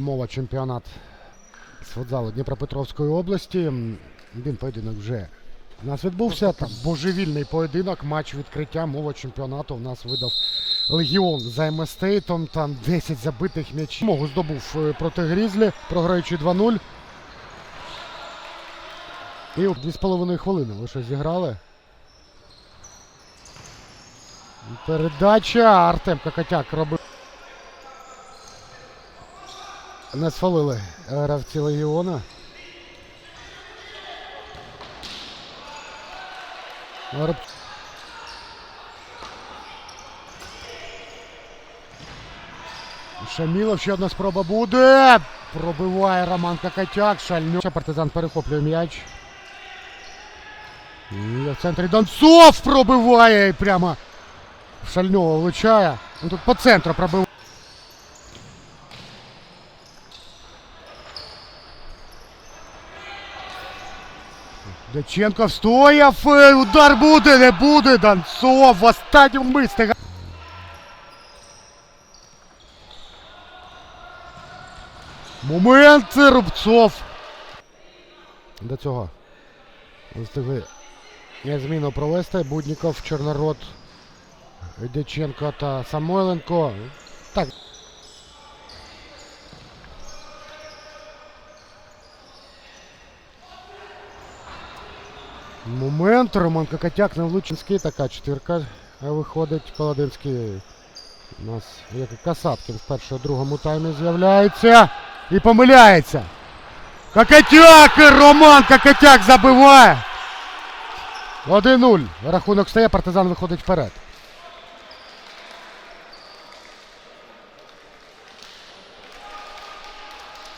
мова чемпіонат з футзалу Дніпропетровської області. Один поєдинок вже у нас відбувся. Там божевільний поєдинок, матч відкриття мова чемпіонату. У нас видав Легіон за Еместейтом. Там 10 забитих м'ячів. Могу здобув е, проти Грізлі, програючи 2-0. І от 2,5 хвилини лише зіграли. Передача. Артем Кокотяк робив. Не сфалили гравці Легіона. Роб- Шамілов, ще одна спроба буде. Пробиває Роман Кокотяк. Шальню. Партизан перехоплює м'яч. І в центрі Донцов пробиває і прямо в Шальнього влучає. Ну, тут по центру пробиває. Дяченко встояв. е, Удар буде, не буде. Донцов в останньому мисті. Момент Рубцов. До цього встигли зміну провести. Будніков, Чорнород, Дяченко та Самойленко. Так. Момент. Роман Кокотяк на Влучинський. Така четвірка виходить. Колодинський у нас як і Касаткін в першому другому таймі з'являється. І помиляється. Кокотяк! Роман Кокотяк забиває. 1-0. Рахунок стає, партизан виходить вперед.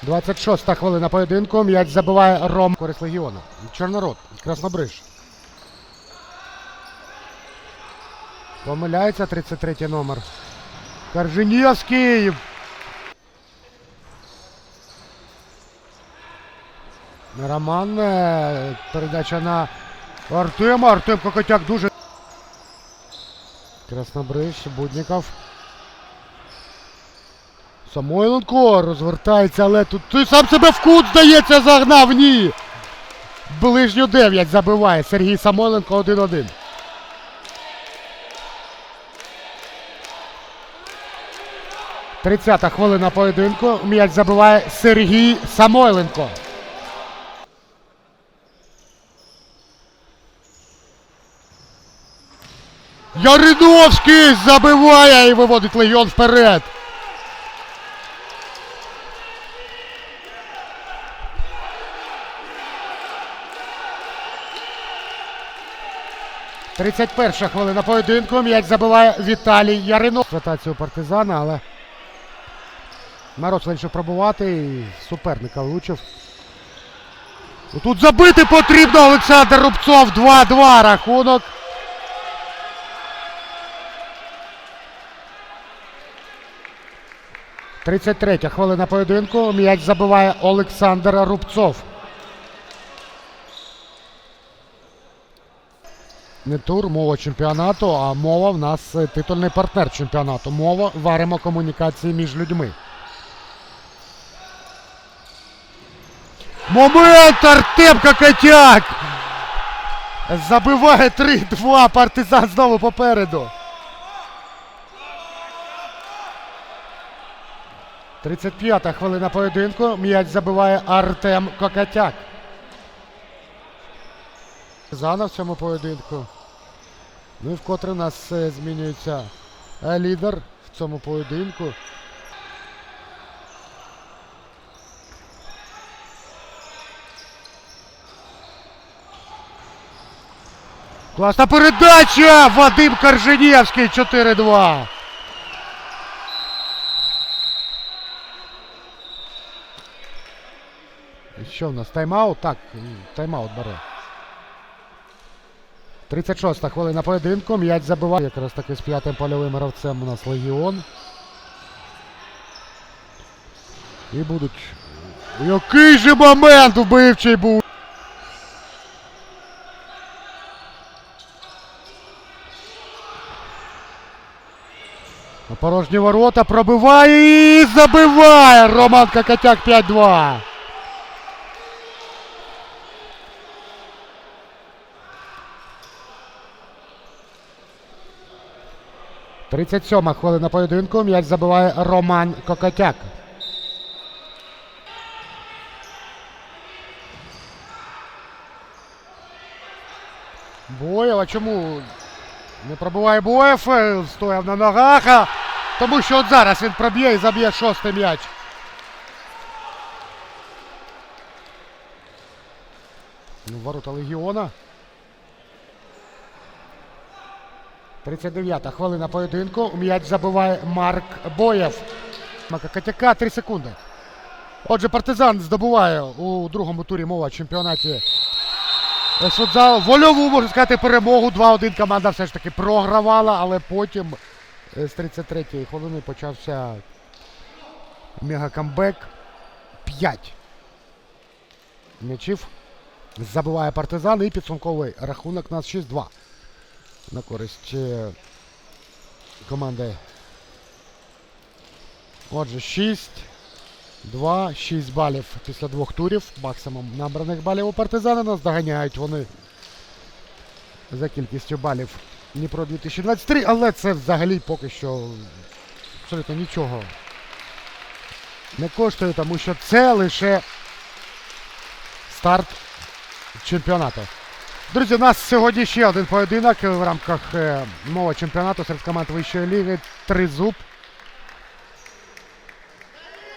Двадцять шоста хвилина поєдинку. М'яч забиває Ром. Користь легіону. Чорнород. Краснобриж. Помиляється 33 номер. Корженєвський. Роман. е, Передача на Артема. Артем Кокотяк дуже. Краснобриж, Будніков. Самойленко розвертається, але тут ти сам себе в кут, здається, загнав. Ні. Ближню 9 забиває Сергій Самойленко 1-1. Тридцята хвилина поєдинку. М'яч забиває Сергій Самойленко. Яриновський забиває і виводить легіон вперед. Тридцять перша хвилина поєдинку. М'яч забиває Віталій Яринов. Ротацію партизана, але народ вирішив пробувати і суперника влучив. Ну, Тут забити потрібно Олександр Рубцов. 2-2 рахунок. Тридцять третя хвилина поєдинку. М'яч забиває Олександр Рубцов. Не тур, мова чемпіонату, а мова в нас е, титульний партнер чемпіонату. Мова варимо комунікації між людьми. Момент Артем Кокотяк! Забиває 3-2. Партизан знову попереду. 35-та хвилина поєдинку. М'яч забиває Артем Кокотяк. Зана в цьому поєдинку. Ну і вкотре у нас е, змінюється е, лідер в цьому поєдинку. Класна передача! Вадим Корженєвський 4-2. І Що в нас? Тайм-аут? Так, тайм-аут бере. 36-та хвилина поєдинку. М'яч забиває якраз таки з п'ятим польовим гравцем у нас Легіон. І будуть. Який же момент вбивчий був! Порожні ворота пробиває і забиває Роман Кокотяк 5-2. Тридцять сьома хвилина поєдинку. М'яч забиває Роман Кокотяк. Боєв, а чому не пробиває Боєв? Е, Стояв на ногах. Тому що от зараз він проб'є і заб'є шостий м'яч. Ну, ворота Легіона. 39-та хвилина поєдинку. М'яч забиває Марк Боєв. Мака Котяка 3 секунди. Отже, партизан здобуває у другому турі мова чемпіонаті футзалу. Вольову, можна сказати, перемогу. 2-1 команда все ж таки програвала, але потім е, з 33-ї хвилини почався мегакамбек. 5 м'ячів. Забиває партизан і підсумковий рахунок нас 6-2 на користь команди. Отже, 6, 2, 6 балів після двох турів. Максимум набраних балів у партизана нас доганяють вони за кількістю балів Дніпро 2023, але це взагалі поки що абсолютно нічого не коштує, тому що це лише старт чемпіонату. Друзі, у нас сьогодні ще один поєдинок в рамках е, мова чемпіонату серед команд вищої ліги. Тризуб